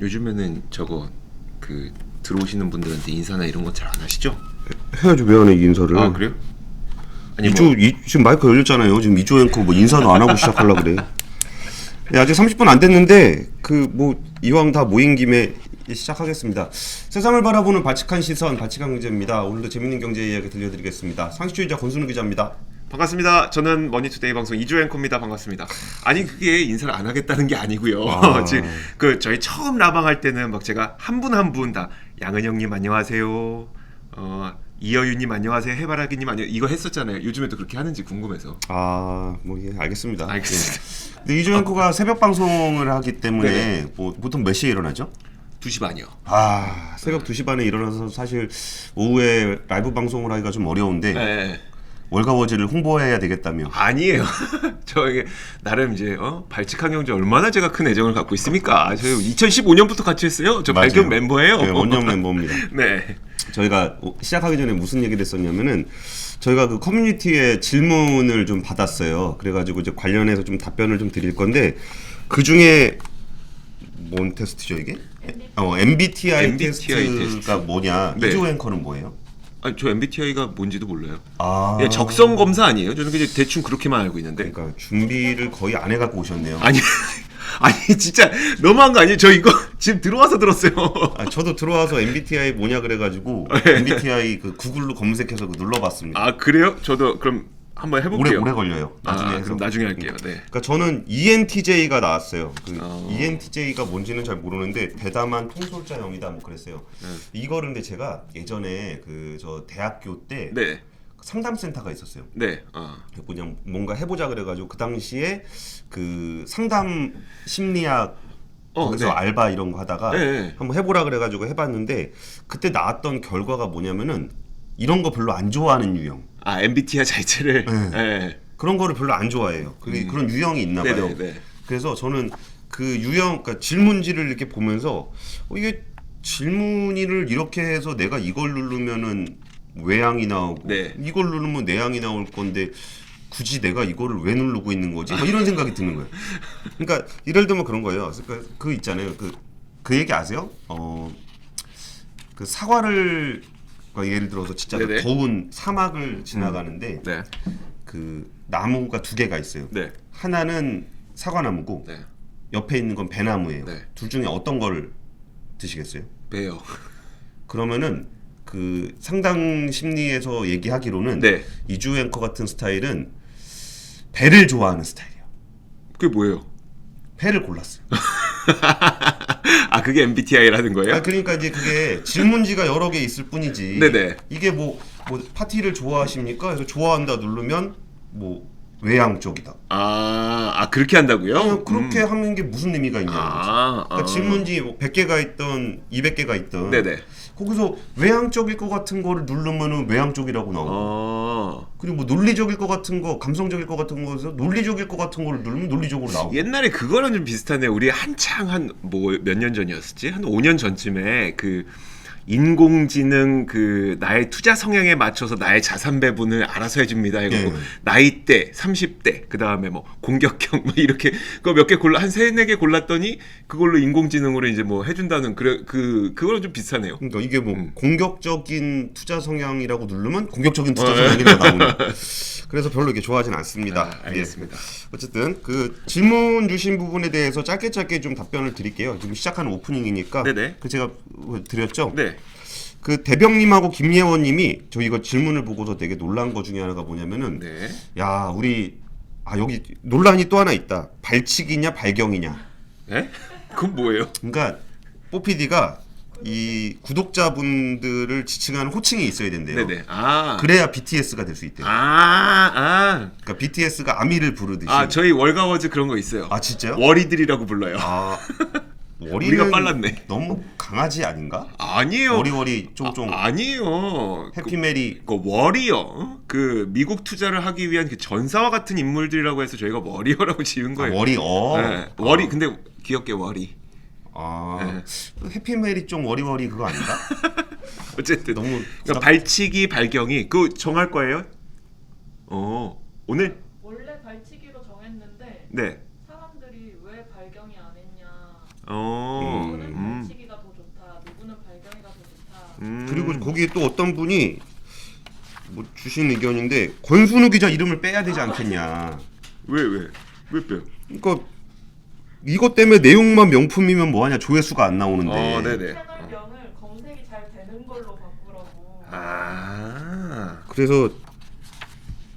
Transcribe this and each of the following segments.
요즘에는 저거 그 들어오시는 분들한테 인사나 이런 거 잘 안 하시죠? 해야죠 왜안 해 인사를. 아 그래요? 아니 이주 뭐, 이, 지금 마이크 열렸잖아요. 지금 이주 앵커 뭐 인사도 안 하고 시작하려 그래. 네, 아직 30분 안 됐는데 그 뭐 이왕 다 모인 김에 시작하겠습니다. 세상을 바라보는 발칙한 시선 발칙한 경제입니다. 오늘도 재밌는 경제 이야기 들려드리겠습니다. 상식주의자 권순우 기자입니다 반갑습니다. 저는 머니투데이 방송 이주 앵커입니다. 반갑습니다. 아니 그게 인사를 안 하겠다는 게 아니고요. 아. 지금 그 저희 처음 라방할 때는 막 제가 한 분 한 분 다 양은영님 안녕하세요. 어 이여윤님 안녕하세요. 해바라기님 안녕 이거 했었잖아요. 요즘에도 그렇게 하는지 궁금해서. 아 뭐 예, 알겠습니다 알겠습니다. 예. 근데 이주 앵커가 새벽 방송을 하기 때문에 네네. 뭐 보통 몇 시에 일어나죠? 2시 반이요. 아 새벽 2시 반에 일어나서 사실 오후에 라이브 방송을 하기가 좀 어려운데 네. 월가워지를 홍보해야 되겠다며 아니에요. 저 이게 나름 이제 어? 발칙한 경제 얼마나 제가 큰 애정을 갖고 있습니까? 저 2015년부터 같이 했어요. 저 맞아요. 발견 멤버예요. 네, 원년 멤버입니다. 네. 저희가 오- 시작하기 전에 무슨 얘기를 했었냐면은 저희가 그 커뮤니티에 질문을 좀 받았어요. 그래가지고 이제 관련해서 좀 답변을 좀 드릴 건데 그 중에 뭔 테스트죠 이게? 어 MBTI, MBTI 테스트가 뭐냐? 네. 이조 앵커는 뭐예요? 아니 저 MBTI가 뭔지도 몰라요. 아 그냥 적성 검사 아니에요? 저는 그냥 대충 그렇게만 알고 있는데. 그러니까 준비를 거의 안 해갖고 오셨네요. 아니 아니 진짜 너무한 거 아니에요? 저 이거 지금 들어와서 들었어요. 아, 저도 들어와서 MBTI 뭐냐 그래가지고 네. MBTI 그 구글로 검색해서 그 눌러봤습니다. 아 그래요? 저도 그럼 한번 오래 해볼게요. 오래 걸려요. 나중에 아, 해서. 그럼 나중에 할게요. 네. 그러니까 저는 ENTJ가 나왔어요. 그 어. ENTJ가 뭔지는 잘 모르는데 대담한 통솔자형이다 뭐 그랬어요. 네. 이거를 근데 제가 예전에 그 저 대학교 때 네. 상담센터가 있었어요. 네. 아. 그냥 뭔가 해보자 그래가지고 그 당시에 그 상담 심리학 어, 거기서 네. 알바 이런 거 하다가 네, 네. 한번 해보라 그래가지고 해봤는데 그때 나왔던 결과가 뭐냐면은 이런 거 별로 안 좋아하는 유형. 아 MBTI 자체를. 네. 네. 그런 거를 별로 안 좋아해요. 그 그런 유형이 있나 봐요. 음. 네네. 네. 그래서 저는 그 유형, 그러니까 질문지를 이렇게 보면서 어, 이게 질문지를 이렇게 해서 내가 이걸 누르면은 외양이 나오고 네. 이걸 누르면 내양이 나올 건데 굳이 내가 이거를 왜 누르고 있는 거지? 뭐 이런 생각이 드는 거예요. 그러니까 예를 들면 그런 거예요. 그러니까 그 있잖아요. 그, 그 얘기 아세요? 어, 그 사과를 그러니까 예를 들어서 진짜 네네. 더운 사막을 지나가는데 네. 그 나무가 두 개가 있어요. 네. 하나는 사과나무고 네. 옆에 있는 건 배나무예요. 네. 둘 중에 어떤 걸 드시겠어요? 배요. 그러면은 그 상당 심리에서 얘기하기로는 네. 이주 앵커 같은 스타일은 배를 좋아하는 스타일이에요. 그게 뭐예요? 배를 골랐어요. 아 그게 MBTI라는 거예요? 아 그러니까 이제 그게 질문지가 여러 개 있을 뿐이지. 네네. 이게 뭐, 뭐 파티를 좋아하십니까? 그래서 좋아한다 누르면 뭐 외양 쪽이다. 아, 아 그렇게 한다고요? 그냥 그렇게 음. 하는 게 무슨 의미가 있냐는 거지. 아, 그러니까 아. 질문지 뭐 100개가 있던 200개가 있던 네네. 거기서 외향 쪽일 것 같은 거를 누르면은 외향 쪽이라고 나오고 어. 그리고 뭐 논리적일 것 같은 거 감성적일 것 같은 거에서 논리적일 것 같은 거를 누르면 논리적으로 나오고 옛날에 그거랑 좀 비슷하네요. 우리 한창 한 뭐 몇 년 전이었지? 한 5년 전쯤에 그 인공지능 그 나의 투자 성향에 맞춰서 나의 자산 배분을 알아서 해줍니다. 이거 예. 뭐 나이대 30대 그 다음에 뭐 공격형 뭐 이렇게 그거 몇개 골라 한 세네 개 골랐더니 그걸로 인공지능으로 이제 뭐 해준다는 그래 그 그거랑 좀 비슷하네요. 그러니까 이게 뭐 음. 공격적인 투자 성향이라고 누르면 공격적인 투자 어, 성향이라고 나오는 그래서 별로 이렇게 좋아하진 않습니다. 아, 알겠습니다. 예. 어쨌든 그 질문 주신 부분에 대해서 짧게 짧게 좀 답변을 드릴게요. 지금 시작하는 오프닝이니까 네네. 그 제가 드렸죠. 네. 그 대병님하고 김예원님이 저 이거 질문을 보고서 되게 놀란 거 중에 하나가 뭐냐면은 네. 야 우리 아 여기 논란이 또 하나 있다 발칙이냐 발경이냐 네? 그건 뭐예요? 그러니까 뽀피디가 이 구독자분들을 지칭하는 호칭이 있어야 된대요 네네. 아. 그래야 BTS가 될 수 있대요 아, 아. 그러니까 BTS가 아미를 부르듯이 아, 저희 월가워즈 그런 거 있어요. 아, 진짜요? 워리들이라고 불러요. 아 우리가 워리는 빨랐네. 너무 강아지 아닌가? 아니에요. 워리워리 쫑쫑 아, 아니에요. 해피메리 그, 그 워리어. 그 미국 투자를 하기 위한 그 전사와 같은 인물들이라고 해서 저희가 워리어라고 지은 아, 거예요. 워리어 네, 워리 근데 귀엽게 워리. 아 해피메리 쫑 워리워리 그거 아닌가? 어쨌든 너무 그러니까 발치기 발경이 그 정할 거예요? 어 오늘 원래 발치기로 정했는데 네. 어. 음. 음. 음. 그리고 거기에 또 어떤 분이 뭐 주신 의견인데 권순우 기자 이름을 빼야 되지 않겠냐. 왜 왜? 왜 빼요? 그러니까 이것 때문에 내용만 명품이면 뭐하냐 조회수가 안 나오는데. 어, 네네. 음. 아. 그래서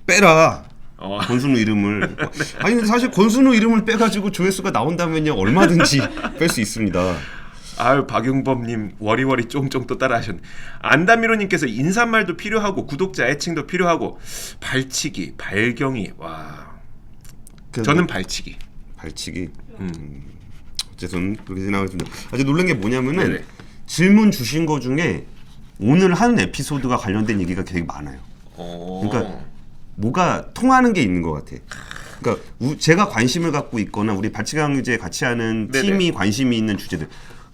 빼라. 어. 권순우 이름을 아니 근데 사실 권순우 이름을 빼가지고 조회수가 나온다면요 얼마든지 뺄 수 있습니다. 아유 박용범님 워리워리 쫑쫑 또 따라하셨네. 안다미로님께서 인사말도 필요하고 구독자 애칭도 필요하고 발치기, 발경이 와. 저는 발치기. 발치기 음. 어쨌든 그렇게 생각하겠습니다. 아주 놀란 게 뭐냐면은 네네. 질문 주신 거 중에 오늘 한 에피소드가 관련된 얘기가 되게 많아요. 어. 그러니까 뭐가 통하는 게 있는 것 같아. 그러니까 우- 제가 관심을 갖고 있거나 우리 발치강 유제 같이 하는 네네. 팀이 관심이 있는 주제들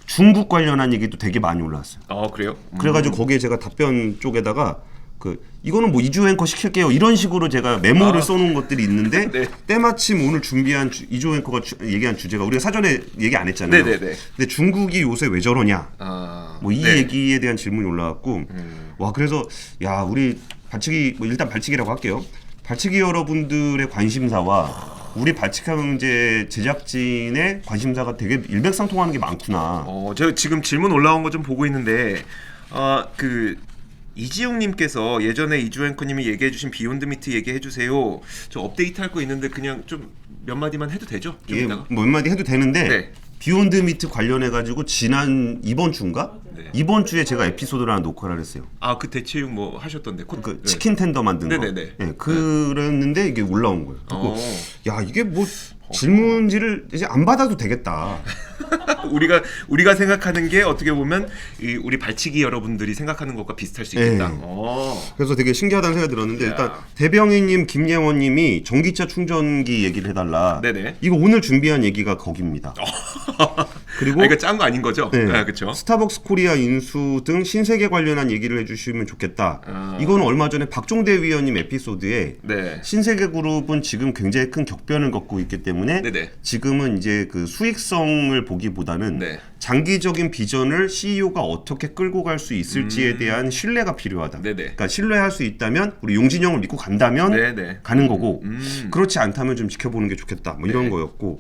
중국 관련한 얘기도 되게 많이 올라왔어요. 어 그래요? 음. 그래가지고 거기에 제가 답변 쪽에다가 그 이거는 뭐 이주 앵커 시킬게요 이런 식으로 제가 메모를 아. 써놓은 것들이 있는데 네. 때마침 오늘 준비한 주, 이주 앵커가 주- 얘기한 주제가 우리가 사전에 얘기 안 했잖아요. 네네네. 근데 중국이 요새 왜 저러냐 아. 뭐 이 네. 얘기에 대한 질문이 올라왔고 음. 와 그래서 야 우리 발치기 뭐 일단 발치기라고 할게요. 발치기 여러분들의 관심사와 우리 발칙형제 제작진의 관심사가 되게 일맥상통하는 게 많구나. 어, 제가 지금 질문 올라온 거 좀 보고 있는데, 어, 그 이지용님께서 예전에 이주 앵커님이 얘기해주신 비욘드 미트 얘기해주세요. 저 업데이트 할 거 있는데 그냥 좀 몇 마디만 해도 되죠? 좀 예, 이따가. 뭐 몇마디 해도 되는데 네. 비욘드 미트 관련해 가지고 지난 이번 주인가 네. 이번 주에 제가 에피소드를 하나 녹화를 했어요. 아, 그 대체육 뭐 하셨던데. 코, 그 네. 치킨 텐더 만든 거. 네네네. 예, 그랬는데 이게 올라온 거예요. 어. 듣고 야 이게 뭐 질문지를 이제 안 받아도 되겠다. 우리가 우리가 생각하는 게 어떻게 보면 이 우리 발치기 여러분들이 생각하는 것과 비슷할 수 있겠다. 네. 어. 그래서 되게 신기하다는 생각이 들었는데 야. 일단 대병희님, 김예원님이 전기차 충전기 얘기를 해달라. 네네. 이거 오늘 준비한 얘기가 거기입니다. 그리고 아, 이거 짠 거 아닌 거죠? 네. 아, 그렇죠. 스타벅스 코리아 인수 등 신세계 관련한 얘기를 해주시면 좋겠다. 아. 이거는 얼마 전에 박종대 위원님 에피소드에 네. 신세계 그룹은 지금 굉장히 큰 격변을 겪고 있기 때문에 네네. 지금은 이제 그 수익성을 보기보다는 네. 장기적인 비전을 CEO가 어떻게 끌고 갈 수 있을지에 대한 신뢰가 필요하다. 음. 네네. 그러니까 신뢰할 수 있다면 우리 용진영을 믿고 간다면 네네. 가는 거고 음. 그렇지 않다면 좀 지켜보는 게 좋겠다. 뭐 이런 네. 거였고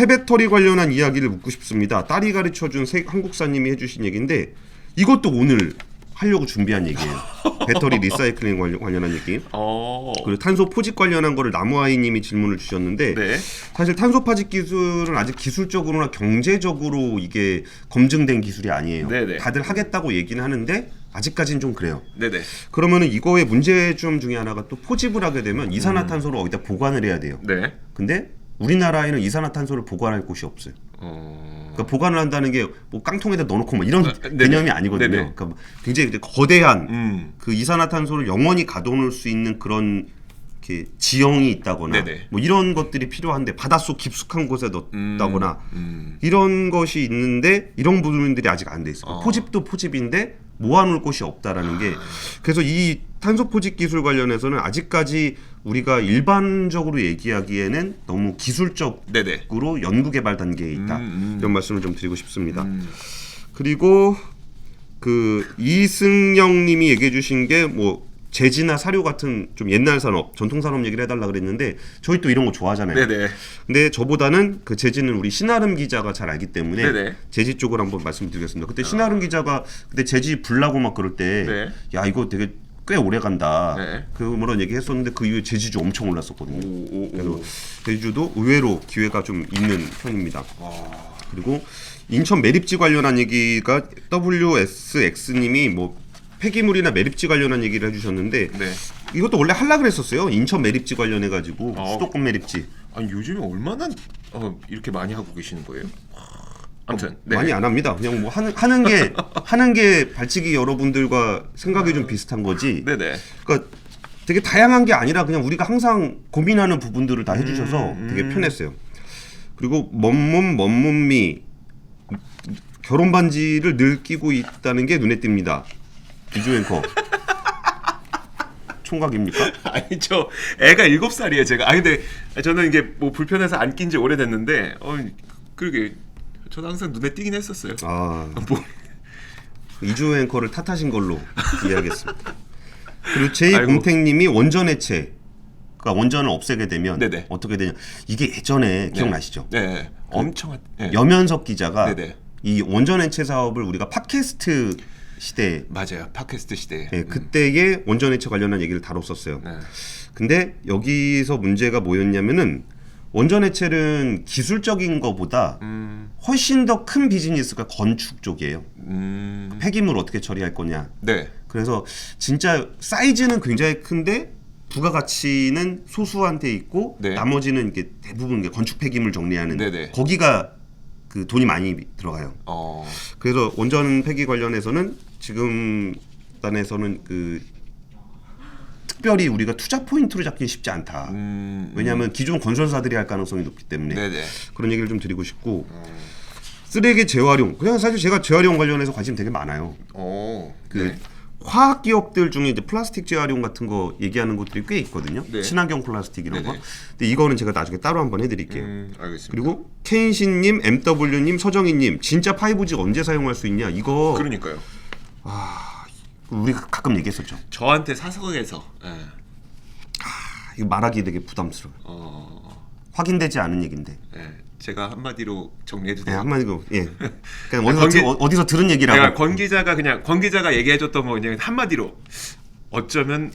폐배터리 관련한 이야기를 묻고 싶습니다. 딸이 가르쳐준 세- 한국사님이 해주신 얘기인데 이것도 오늘 하려고 준비한 얘기예요. 배터리 리사이클링 관련, 관련 한 얘기. 어. 그리고 탄소 포집 관련한 거를 나무아이님이 질문을 주셨는데 네. 사실 탄소 파집 기술은 아직 기술적으로나 경제적으로 이게 검증된 기술이 아니에요. 네네. 다들 하겠다고 얘기는 하는데 아직까지는 좀 그래요. 네네. 그러면은 이거의 문제점 중에 하나가 또 포집을 하게 되면 이산화탄소를 어디다 보관을 해야 돼요. 네. 근데 우리나라에는 이산화탄소를 보관할 곳이 없어요. 어. 그러니까 보관을 한다는 게 뭐 깡통에다 넣어놓고 뭐 이런 네 네. 개념이 아니거든요. 네 네. 그러니까 굉장히 이제 거대한 음. 그 이산화탄소를 영원히 가둬놓을 수 있는 그런 이렇게 지형이 있다거나 네 네. 뭐 이런 것들이 필요한데 바닷속 깊숙한 곳에 넣다거나 음. 이런 것이 있는데 이런 부분들이 아직 안 돼 있어요. 어. 포집도 포집인데 모아놓을 곳이 없다라는 게 그래서 이 탄소 포집 기술 관련해서는 아직까지 우리가 일반적으로 얘기하기에는 너무 기술적으로 네네. 연구 개발 단계에 있다 음, 음. 이런 말씀을 좀 드리고 싶습니다. 음. 그리고 그 이승영님이 얘기해 주신 게 뭐 제지나 사료 같은 좀 옛날 산업, 전통 산업 얘기를 해달라 그랬는데 저희 또 이런 거 좋아하잖아요. 네네. 근데 저보다는 그 제지는 우리 신아름 기자가 잘 알기 때문에 네네. 제지 쪽을 한번 말씀드리겠습니다. 그때 신아름 기자가 그때 제지 불나고 막 그럴 때, 네. 야 이거 되게 꽤 오래 간다. 네. 그 뭐런 얘기 했었는데 그 이후에 제지주 엄청 올랐었거든요. 오, 오, 그래서 오. 제주도 의외로 기회가 좀 있는 편입니다. 아. 그리고 인천 매립지 관련한 얘기가 WSX님이 뭐 폐기물이나 매립지 관련한 얘기를 해주셨는데 네. 이것도 원래 하려 그랬었어요. 인천 매립지 관련해 가지고 어. 수도권 매립지 아니 요즘에 얼마나 어, 이렇게 많이 하고 계시는 거예요? 아무튼 네. 많이 안 합니다. 그냥 뭐 하는 하는 게 하는 게 발치기 여러분들과 생각이 좀 비슷한 거지. 네네. 그러니까 되게 다양한 게 아니라 그냥 우리가 항상 고민하는 부분들을 다 해주셔서 음, 되게 음. 편했어요. 그리고 먼몸 먼몸미 결혼 반지를 늘 끼고 있다는 게 눈에 띕니다. 비주 앵커 총각입니까? 아니 저 애가 일곱 살이에요 제가. 아 근데 저는 이게 뭐 불편해서 안 낀 지 오래됐는데 어 그러게 저도 항상 눈에 띄긴 했었어요. 아 뭐 이주 앵커를 탓하신 걸로 이해하겠습니다. 그리고 제이 아이고. 공택님이 원전 해체, 그러니까 원전을 없애게 되면 네네. 어떻게 되냐? 이게 예전에 기억나시죠? 네. 엄청 핫- 네. 여면석 기자가 네네. 이 원전 해체 사업을 우리가 팟캐스트 시대 맞아요. 팟캐스트 시대. 예, 그때의 원전 해체 관련한 얘기를 다뤘었어요. 네. 근데 여기서 문제가 뭐였냐면은 원전 해체는 기술적인 거보다 음. 훨씬 더 큰 비즈니스가 건축 쪽이에요. 음. 폐기물 어떻게 처리할 거냐. 네. 그래서 진짜 사이즈는 굉장히 큰데 부가가치는 소수한테 있고 네. 나머지는 이게 대부분 이게 건축 폐기물 정리하는 네네. 거기가 그 돈이 많이 들어가요. 어. 그래서 원전 폐기 관련해서는 지금 단에서는 그 특별히 우리가 투자 포인트로 잡기 쉽지 않다. 음. 왜냐하면 기존 건설사들이 할 가능성이 높기 때문에 네네. 그런 얘기를 좀 드리고 싶고 쓰레기 재활용 그냥 사실 제가 재활용 관련해서 관심 되게 많아요. 어. 그 네. 화학 기업들 중에 이제 플라스틱 재활용 같은 거 얘기하는 것들이 꽤 있거든요. 네. 친환경 플라스틱 이런 거. 네네. 근데 이거는 제가 나중에 따로 한번 해드릴게요. 음, 알겠습니다. 그리고 케인신님, MW님, 서정희님 진짜 5G 언제 사용할 수 있냐 이거 그러니까요. 우리 가끔 얘기했었죠. 저한테 사석에서 예. 이거 말하기 되게 부담스러워. 요 어. 확인되지 않은 얘기인데. 예. 제가 한마디로 정리해도 네, 돼요. 한마디로 예. 그냥 어디서 들- 어, 어디서 들은 얘기라고. 내가 권 기자가 그냥 권 기자가 얘기해줬던 거 그냥 한마디로 어쩌면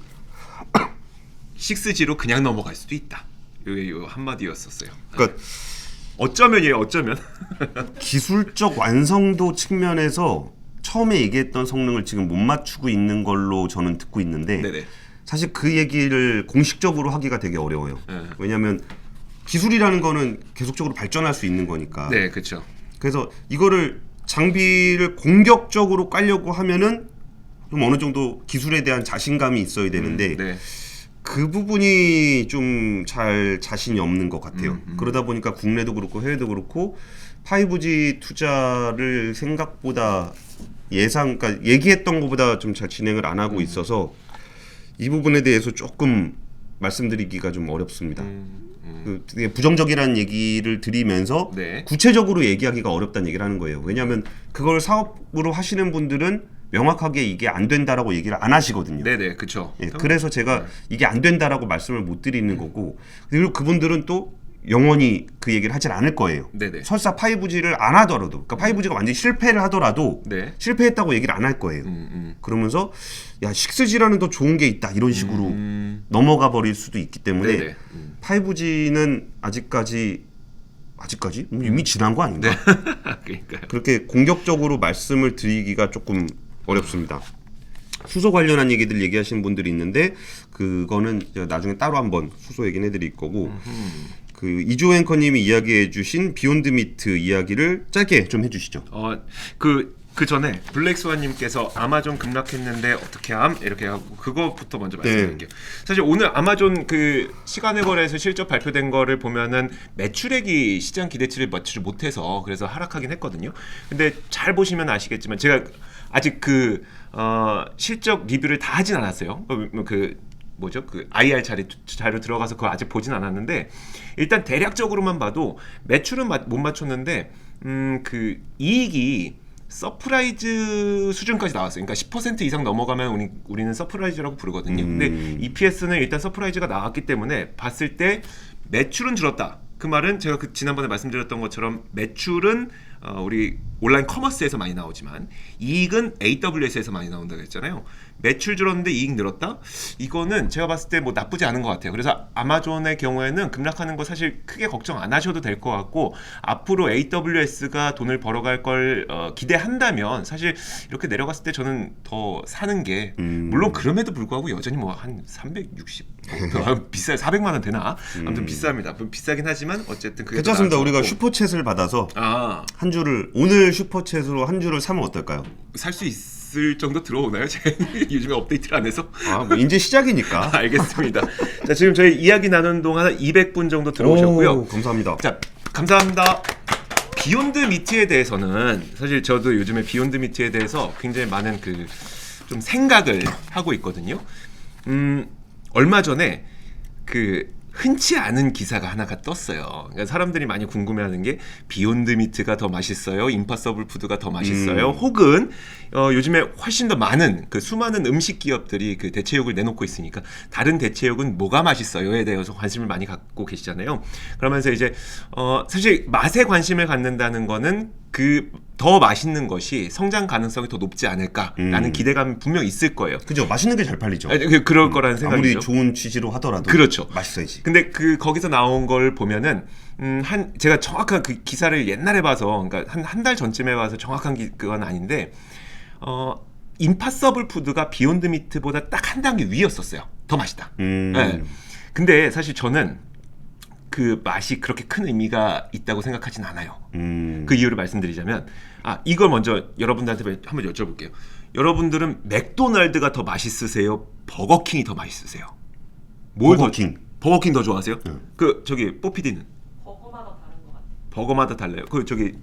6G로 그냥 넘어갈 수도 있다. 요게 요 한마디였었어요. 그러니까 어쩌면이에요. 어쩌면. 기술적 완성도 측면에서 처음에 얘기했던 성능을 지금 못 맞추고 있는 걸로 저는 듣고 있는데 네네. 사실 그 얘기를 공식적으로 하기가 되게 어려워요. 네. 왜냐하면 기술이라는 거는 계속적으로 발전할 수 있는 거니까. 네, 그렇죠. 그래서 이거를 장비를 공격적으로 깔려고 하면은 좀 어느 정도 기술에 대한 자신감이 있어야 되는데 네. 그 부분이 좀 잘 자신이 없는 것 같아요. 음, 그러다 보니까 국내도 그렇고 해외도 그렇고 5G 투자를 생각보다 예상, 그러니까 얘기했던 것보다 좀 잘 진행을 안 음. 하고 있어서 이 부분에 대해서 조금 말씀드리기가 좀 어렵습니다. 음, 음. 그 되게 부정적이라는 얘기를 드리면서 네. 구체적으로 얘기하기가 어렵다는 얘기를 하는 거예요. 왜냐하면 그걸 사업으로 하시는 분들은 명확하게 이게 안 된다라고 얘기를 안 하시거든요. 네, 네, 그렇죠. 예, 그래서 제가 이게 안 된다라고 말씀을 못 드리는 거고 그리고 그분들은 또 영원히 그 얘기를 하진 않을 거예요. 네, 네. 설사 5G를 안 하더라도 그러니까 5G가 완전히 실패를 하더라도 네. 실패했다고 얘기를 안 할 거예요. 음, 음. 그러면서 야 6G라는 더 좋은 게 있다 이런 식으로 음. 넘어가 버릴 수도 있기 때문에 네, 네. 음. 5G는 아직까지 아직까지 음, 이미 지난 거 아닌가? 그러니까요. 그렇게 공격적으로 말씀을 드리기가 조금 어렵습니다. 수소 관련한 얘기들 얘기하시는 분들이 있는데 그거는 나중에 따로 한번 수소 얘기는 해드릴 거고 그 이조 앵커님이 이야기해주신 비욘드 미트 이야기를 짧게 좀 해주시죠. 어, 그, 그 전에 블랙스완님께서 아마존 급락했는데 어떻게 함? 이렇게 하고 그거부터 먼저 말씀드릴게요. 사실 오늘 아마존 그 시간의 거래에서 실적 발표된 거를 보면은 매출액이 시장 기대치를 맞추지 못해서 그래서 하락하긴 했거든요. 근데 잘 보시면 아시겠지만 제가 아직 그 어, 실적 리뷰를 다 하진 않았어요. 어, 그 뭐죠? 그 IR 자료, 자료 들어가서 그거 아직 보진 않았는데 일단 대략적으로만 봐도 매출은 마- 못 맞췄는데 음 그 이익이 서프라이즈 수준까지 나왔어요. 그러니까 10% 이상 넘어가면 우리, 우리는 서프라이즈라고 부르거든요. 음. 근데 EPS는 일단 서프라이즈가 나왔기 때문에 봤을 때 매출은 줄었다. 그 말은 제가 그 지난번에 말씀드렸던 것처럼 매출은 어, 우리 온라인 커머스에서 많이 나오지만 이익은 AWS에서 많이 나온다고 했잖아요. 매출 줄었는데 이익 늘었다? 이거는 제가 봤을 때 뭐 나쁘지 않은 것 같아요. 그래서 아마존의 경우에는 급락하는 거 사실 크게 걱정 안 하셔도 될 것 같고 앞으로 AWS가 돈을 벌어갈 걸 어, 기대한다면 사실 이렇게 내려갔을 때 저는 더 사는 게 음. 물론 그럼에도 불구하고 여전히 뭐 한 360, 뭐 비싸 400만 원 되나? 아무튼 비쌉니다. 뭐 비싸긴 하지만 어쨌든 그게 더 괜찮습니다. 우리가. 슈퍼챗을 받아서 아, 한 주를 오늘 슈퍼챗으로 한 주를 사면 어떨까요? 살 수 있 을 정도 들어오나요? 제가 요즘에 업데이트를 안 해서. 아, 뭐 이제 시작이니까. 알겠습니다. 자, 지금 저희 이야기 나누는 동안 200분 정도 들어오셨고요. 오, 감사합니다. 자, 감사합니다. 비욘드 미트에 대해서는 사실 저도 요즘에 비욘드 미트에 대해서 굉장히 많은 그 좀 생각을 하고 있거든요. 음, 얼마 전에 그 흔치 않은 기사가 하나가 떴어요. 그러니까 사람들이 많이 궁금해하는 게 비욘드 미트가 더 맛있어요, 임파서블 푸드가 더 맛있어요, 음. 혹은 어, 요즘에 훨씬 더 많은 그 수많은 음식 기업들이 그 대체육을 내놓고 있으니까 다른 대체육은 뭐가 맛있어요에 대해서 관심을 많이 갖고 계시잖아요. 그러면서 이제 어, 사실 맛에 관심을 갖는다는 거는 그 더 맛있는 것이 성장 가능성이 더 높지 않을까라는 음. 기대감이 분명 있을 거예요. 그죠? 맛있는 게 잘 팔리죠. 아니, 그- 그럴 거라는 아무리 생각이죠. 좋은 취지로 하더라도 그렇죠. 맛있어야지. 근데 그 거기서 나온 걸 보면은 음, 한 제가 정확한 그 기사를 옛날에 봐서 그러니까 한 한 달 전쯤에 봐서 정확한 기, 그건 아닌데 어 임파서블 푸드가 비욘드 미트보다 딱 한 단계 위였었어요. 더 맛있다. 음. 네. 근데 사실 저는 그 맛이 그렇게 큰 의미가 있다고 생각하진 않아요. 음. 그 이유를 말씀드리자면 아 이걸 먼저 여러분들한테 한번 여쭤볼게요. 여러분들은 맥도날드가 더 맛있으세요? 버거킹이 더 맛있으세요? 뭘 더- 버거킹. 버거킹 더 좋아하세요? 응. 그 저기 뽀피디는 버거마다 다른 것 같아요. 버거마다 달라요. 그 저기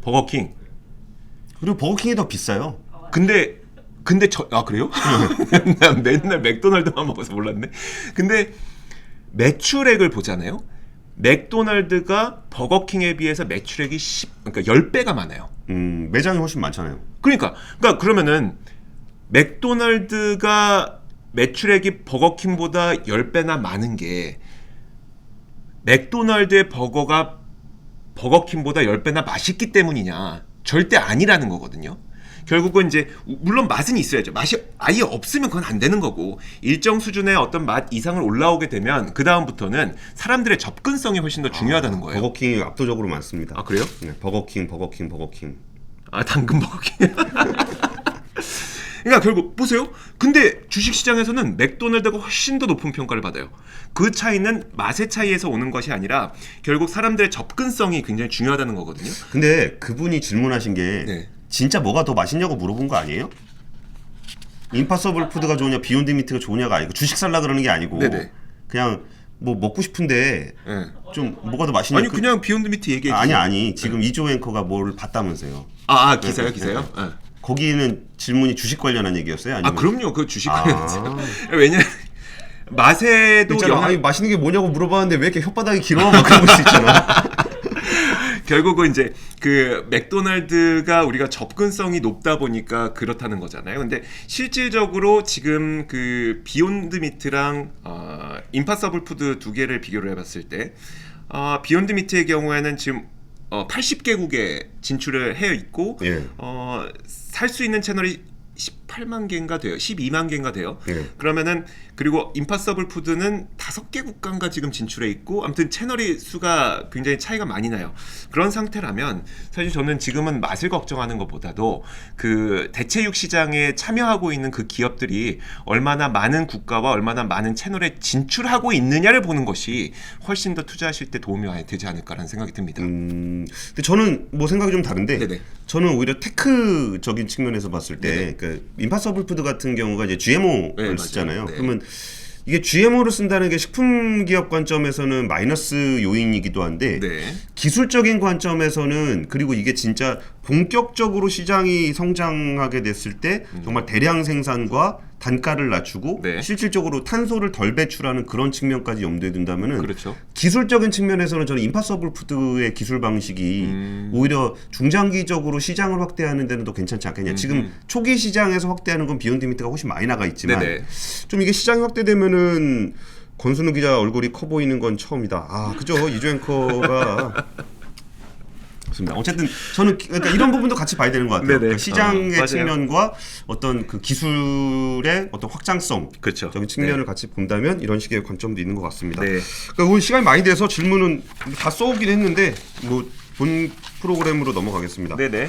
버거킹. 그리고 버거킹이 더 비싸요. 근데 근데 저 아 그래요? 난 맨날 맥도날드만 먹어서 몰랐네. 근데 매출액을 보잖아요. 맥도날드가 버거킹에 비해서 매출액이 10 그러니까 10배가 많아요. 음, 매장이 훨씬 많잖아요. 그러니까 그러니까 그러면은 맥도날드가 매출액이 버거킹보다 10배나 많은 게 맥도날드의 버거가 버거킹보다 10배나 맛있기 때문이냐? 절대 아니라는 거거든요. 결국은 이제 물론 맛은 있어야죠. 맛이 아예 없으면 그건 안 되는 거고 일정 수준의 어떤 맛 이상을 올라오게 되면 그 다음부터는 사람들의 접근성이 훨씬 더 중요하다는 거예요. 버거킹이 압도적으로 많습니다. 아 그래요? 네, 버거킹, 버거킹, 버거킹. 아 당근 버거킹. 그러니까 결국 보세요. 근데 주식 시장에서는 맥도날드가 훨씬 더 높은 평가를 받아요. 그 차이는 맛의 차이에서 오는 것이 아니라 결국 사람들의 접근성이 굉장히 중요하다는 거거든요. 근데 그분이 질문하신 게 네. 진짜 뭐가 더 맛있냐고 물어본 거 아니에요? 임파서블 푸드가 좋으냐 비욘드 미트가 좋으냐가 아니고 주식 살라 그러는 게 아니고 네네. 그냥 뭐 먹고 싶은데 예. 좀 뭐가 더 맛있냐 아니 그- 그냥 비욘드 미트 얘기해 아니 주세요. 아니 지금 이조 앵커가 뭘 봤다면서요 아, 아 기사요 네, 기사요. 예. 거기는 질문이 주식 관련한 얘기였어요? 아니면 아 그럼요 그 주식 아. 관련해서 왜냐 맛에도 있잖아 영향 아니 맛있는 게 뭐냐고 물어봤는데 왜 이렇게 혓바닥이 길어? 막 그런 거 있잖아 결국은 이제 그 맥도날드가 우리가 접근성이 높다 보니까 그렇다는 거잖아요. 근데 실질적으로 지금 그 비욘드 미트랑 어, 임파서블 푸드 두 개를 비교를 해봤을 때 어, 비욘드 미트의 경우에는 지금 어, 80개국에 진출을 해 있고 예. 어, 살 수 있는 채널이 18만 개인가 돼요. 12만 개인가 돼요. 예. 그러면은 그리고 임파서블 푸드는 다섯 개 국가인가 지금 진출해 있고 아무튼 채널이 수가 굉장히 차이가 많이 나요. 그런 상태라면 사실 저는 지금은 맛을 걱정하는 것보다도 그 대체육 시장에 참여하고 있는 그 기업들이 얼마나 많은 국가와 얼마나 많은 채널에 진출하고 있느냐를 보는 것이 훨씬 더 투자하실 때 도움이 많이 되지 않을까라는 생각이 듭니다. 음, 근데 저는 뭐 생각이 좀 다른데 네네. 저는 오히려 테크적인 측면에서 봤을 때 네네. 그 임파서블 푸드 같은 경우가 이제 GMO를 네. 쓰잖아요. 네. 그러면 이게 GMO를 쓴다는 게 식품 기업 관점에서는 마이너스 요인이기도 한데 네. 기술적인 관점에서는 그리고 이게 진짜 본격적으로 시장이 성장하게 됐을 때 정말 대량 생산과 단가를 낮추고 음. 네. 실질적으로 탄소를 덜 배출하는 그런 측면까지 염두에 둔다면은 그렇죠. 기술적인 측면에서는 저는 임파서블 푸드의 기술 방식이 음. 오히려 중장기적으로 시장을 확대하는 데는 더 괜찮지 않겠냐. 지금 초기 시장에서 확대하는 건 비욘드 미트가 훨씬 많이 나가 있지만 네네. 좀 이게 시장이 확대되면은 권순우 기자 얼굴이 커 보이는 건 처음이다. 아, 그죠. 이조 앵커가 그렇습니다. 어쨌든 저는 기- 그러니까 이런 부분도 같이 봐야 되는 것 같아요. 네네. 그러니까 시장의 어, 맞아요. 측면과 어떤 그 기술의 어떤 확장성 그렇죠. 적인 측면을 같이 본다면 이런 식의 관점도 있는 것 같습니다. 네. 그러니까 오늘 시간이 많이 돼서 질문은 다 써오긴 했는데 뭐 본 프로그램으로 넘어가겠습니다. 네네.